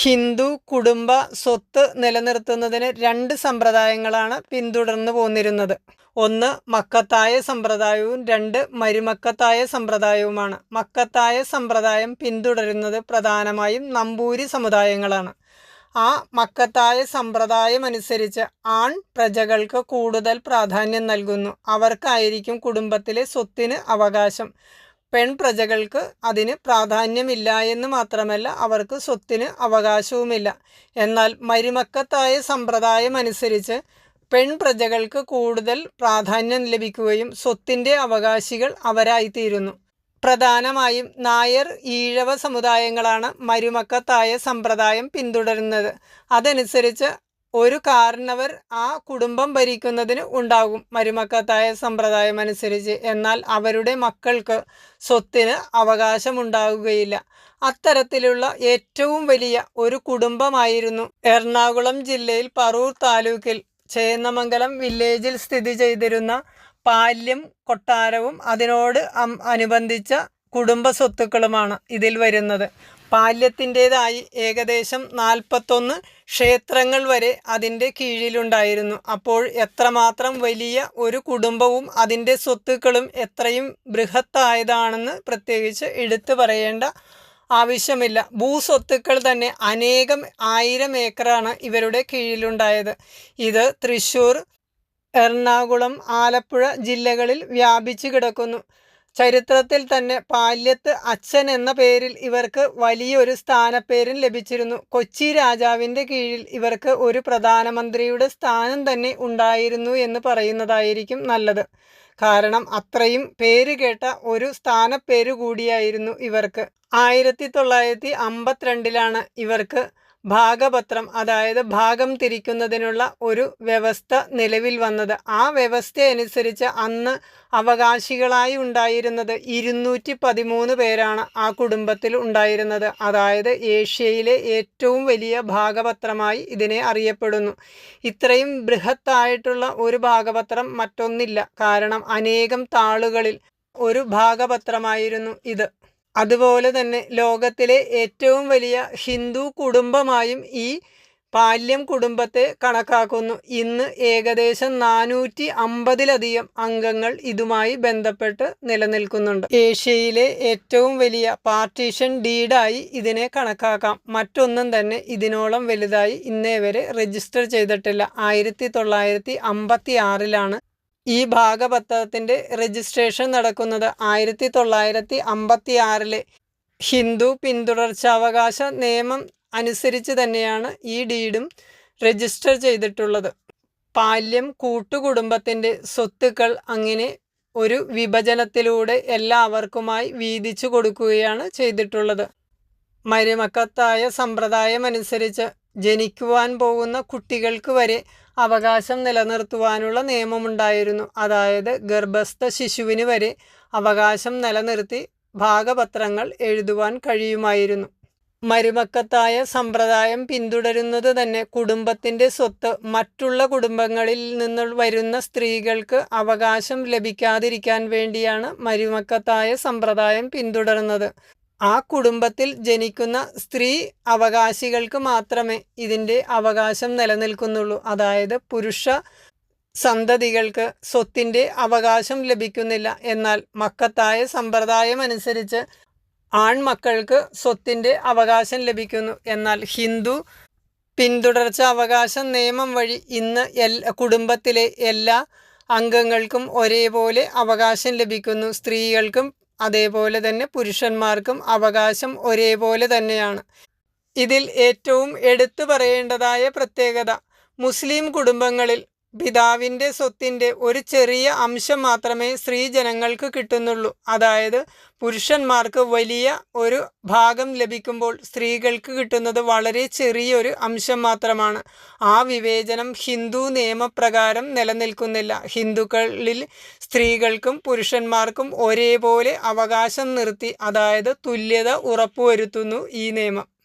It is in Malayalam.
ഹിന്ദു കുടുംബ സ്വത്ത് നിലനിർത്തുന്നതിന് രണ്ട് സമ്പ്രദായങ്ങളാണ് പിന്തുടർന്നു പോന്നിരുന്നത്. ഒന്ന് മക്കത്തായ സമ്പ്രദായവും രണ്ട് മരുമക്കത്തായ സമ്പ്രദായവുമാണ്. മക്കത്തായ സമ്പ്രദായം പിന്തുടരുന്നത് പ്രധാനമായും നമ്പൂരി സമുദായങ്ങളാണ്. ആ മക്കത്തായ സമ്പ്രദായമനുസരിച്ച് ആൺ പ്രജകൾക്ക് കൂടുതൽ പ്രാധാന്യം നൽകുന്നു. അവർക്കായിരിക്കും കുടുംബത്തിലെ സ്വത്തിന് അവകാശം. പെൺപ്രജകൾക്ക് അതിന് പ്രാധാന്യമില്ല എന്ന് മാത്രമല്ല അവർക്ക് സ്വത്തിന് അവകാശവുമില്ല. എന്നാൽ മരുമക്കത്തായ സമ്പ്രദായം അനുസരിച്ച് പെൺപ്രജകൾക്ക് കൂടുതൽ പ്രാധാന്യം ലഭിക്കുകയും സ്വത്തിന്റെ അവകാശികൾ അവരായിത്തീരുന്നു. പ്രധാനമായും നായർ ഈഴവ സമുദായങ്ങളാണ് മരുമക്കത്തായ സമ്പ്രദായം പിന്തുടരുന്നത്. അതനുസരിച്ച് ഒരു കാരണവർ ആ കുടുംബം ഭരിക്കുന്നതിന് ഉണ്ടാകും. മരുമക്കത്തായ സമ്പ്രദായം അനുസരിച്ച്. എന്നാൽ അവരുടെ മക്കൾക്ക് സ്വത്തിന് അവകാശമുണ്ടാകുകയില്ല അത്തരത്തിലുള്ള ഏറ്റവും വലിയ ഒരു കുടുംബമായിരുന്നു എറണാകുളം ജില്ലയിൽ പറൂർ താലൂക്കിൽ. ചേന്നമംഗലം വില്ലേജിൽ സ്ഥിതി ചെയ്തിരുന്ന പാല്യം കൊട്ടാരവും അതിനോട് അനുബന്ധിച്ച കുടുംബ സ്വത്തുക്കളുമാണ് ഇതിൽ വരുന്നത്. പാല്യത്തിന്റെതായി ഏകദേശം നാൽപ്പത്തൊന്ന് ക്ഷേത്രങ്ങൾ വരെ അതിന്റെ കീഴിലുണ്ടായിരുന്നു. അപ്പോൾ എത്രമാത്രം വലിയ ഒരു കുടുംബവും അതിന്റെ സ്വത്തുക്കളും എത്രയും ബൃഹത്തായതാണെന്ന് പ്രത്യേകിച്ച് എടുത്തു പറയേണ്ട ആവശ്യമില്ല. ഭൂസ്വത്തുക്കൾ തന്നെ അനേകം ആയിരം ഏക്കറാണ് ഇവരുടെ കീഴിലുണ്ടായത്. ഇത് തൃശ്ശൂർ എറണാകുളം ആലപ്പുഴ ജില്ലകളിൽ വ്യാപിച്ചു കിടക്കുന്നു. ചരിത്രത്തിൽ തന്നെ പാല്യത്ത് അച്ഛൻ എന്ന പേരിൽ ഇവർക്ക് വലിയൊരു സ്ഥാനപ്പേരും ലഭിച്ചിരുന്നു. കൊച്ചി രാജാവിന്റെ കീഴിൽ ഇവർക്ക് ഒരു പ്രധാനമന്ത്രിയുടെ സ്ഥാനം തന്നെ ഉണ്ടായിരുന്നു എന്ന് പറയുന്നതായിരിക്കും നല്ലത്. കാരണം അത്രയും പേര് കേട്ട ഒരു സ്ഥാനപ്പേര് കൂടിയായിരുന്നു ഇവർക്ക്. ആയിരത്തി തൊള്ളായിരത്തി അമ്പത്തിരണ്ടിലാണ് ഇവർക്ക് ഭാഗപത്രം അതായത് ഭാഗം തിരിക്കുന്നതിനുള്ള ഒരു വ്യവസ്ഥ നിലവിൽ വന്നത്. ആ വ്യവസ്ഥയനുസരിച്ച് അന്ന് അവകാശികളായി ഉണ്ടായിരുന്നത് ഇരുന്നൂറ്റി പതിമൂന്ന് പേരാണ് ആ കുടുംബത്തിൽ ഉണ്ടായിരുന്നത്. അതായത് ഏഷ്യയിലെ ഏറ്റവും വലിയ ഭാഗപത്രമായി ഇതിനെ അറിയപ്പെടുന്നു. ഇത്രയും ബൃഹത്തായിട്ടുള്ള ഒരു ഭാഗപത്രം മറ്റൊന്നില്ല. കാരണം അനേകം താളുകളിൽ ഒരു ഭാഗപത്രമായിരുന്നു ഇത്. അതുപോലെ തന്നെ ലോകത്തിലെ ഏറ്റവും വലിയ ഹിന്ദു കുടുംബമായും ഈ പാല്യം കുടുംബത്തെ കണക്കാക്കുന്നു. ഇന്ന് ഏകദേശം നാനൂറ്റി അമ്പതിലധികം അംഗങ്ങൾ ഇതുമായി ബന്ധപ്പെട്ട് നിലനിൽക്കുന്നുണ്ട്. ഏഷ്യയിലെ ഏറ്റവും വലിയ പാർട്ടീഷൻ ഡീഡായി ഇതിനെ കണക്കാക്കാം. മറ്റൊന്നും തന്നെ ഇതിനോളം വലുതായി ഇന്നേ വരെ രജിസ്റ്റർ ചെയ്തിട്ടില്ല. ആയിരത്തി തൊള്ളായിരത്തി അമ്പത്തി ആറിലാണ് ഈ ഭാഗപത്രത്തിന്റെ രജിസ്ട്രേഷൻ നടക്കുന്നത് ആയിരത്തി തൊള്ളായിരത്തി അമ്പത്തി ആറിലെ ഹിന്ദു പിന്തുടർച്ചാവകാശ നിയമം അനുസരിച്ച് തന്നെയാണ് ഈ ഡീഡും രജിസ്റ്റർ ചെയ്തിട്ടുള്ളത്. പാല്യം കൂട്ടുകുടുംബത്തിന്റെ സ്വത്തുക്കൾ അങ്ങനെ ഒരു വിഭജനത്തിലൂടെ എല്ലാവർക്കുമായി വീതിച്ചു കൊടുക്കുകയാണ് ചെയ്തിട്ടുള്ളത്. മരുമക്കത്തായ സമ്പ്രദായമനുസരിച്ച് ജനിക്കുവാൻ പോകുന്ന കുട്ടികൾക്ക് വരെ അവകാശം നിലനിർത്തുവാനുള്ള നിയമമുണ്ടായിരുന്നു. അതായത് ഗർഭസ്ഥ ശിശുവിന് വരെ അവകാശം നിലനിർത്തി ഭാഗപത്രങ്ങൾ എഴുതുവാൻ കഴിയുമായിരുന്നു. മരുമക്കത്തായ സമ്പ്രദായം പിന്തുടരുന്നത് തന്നെ കുടുംബത്തിന്റെ സ്വത്ത് മറ്റുള്ള കുടുംബങ്ങളിൽ നിന്ന് വരുന്ന സ്ത്രീകൾക്ക് അവകാശം ലഭിക്കാതിരിക്കാൻ വേണ്ടിയാണ് മരുമക്കത്തായ സമ്പ്രദായം പിന്തുടരുന്നത് ആ കുടുംബത്തിൽ ജനിക്കുന്ന സ്ത്രീ അവകാശികൾക്ക് മാത്രമേ ഇതിന്റെ അവകാശം നിലനിൽക്കുന്നുള്ളൂ. അതായത് പുരുഷ സന്തതികൾക്ക് സ്വത്തിന്റെ അവകാശം ലഭിക്കുന്നില്ല. എന്നാൽ മക്കത്തായ സമ്പ്രദായം അനുസരിച്ച് ആൺമക്കൾക്ക് സ്വത്തിന്റെ അവകാശം ലഭിക്കുന്നു. എന്നാൽ ഹിന്ദു പിന്തുടർച്ച അവകാശ നിയമം വഴി ഇന്ന് എൽ കുടുംബത്തിലെ എല്ലാ അംഗങ്ങൾക്കും ഒരേപോലെ അവകാശം ലഭിക്കുന്നു. സ്ത്രീകൾക്കും അതേപോലെ തന്നെ പുരുഷന്മാർക്കും അവകാശം ഒരേപോലെ തന്നെയാണ്. ഇതിൽ ഏറ്റവും എടുത്തു പറയേണ്ടതായ പ്രത്യേകത മുസ്ലിം കുടുംബങ്ങളിൽ പിതാവിന്റെ സ്വത്തിന്റെ ഒരു ചെറിയ അംശം മാത്രമേ സ്ത്രീ ജനങ്ങൾക്ക് കിട്ടുന്നുള്ളൂ. അതായത് പുരുഷന്മാർക്ക് വലിയ ഒരു ഭാഗം ലഭിക്കുമ്പോൾ സ്ത്രീകൾക്ക് കിട്ടുന്നത് വളരെ ചെറിയൊരു അംശം മാത്രമാണ്. ആ വിവേചനം ഹിന്ദു നിയമപ്രകാരം നിലനിൽക്കുന്നില്ല. ഹിന്ദുക്കളിൽ സ്ത്രീകൾക്കും പുരുഷന്മാർക്കും ഒരേപോലെ അവകാശം നിർത്തി അതായത് തുല്യത ഉറപ്പുവരുത്തുന്നു ഈ നിയമം.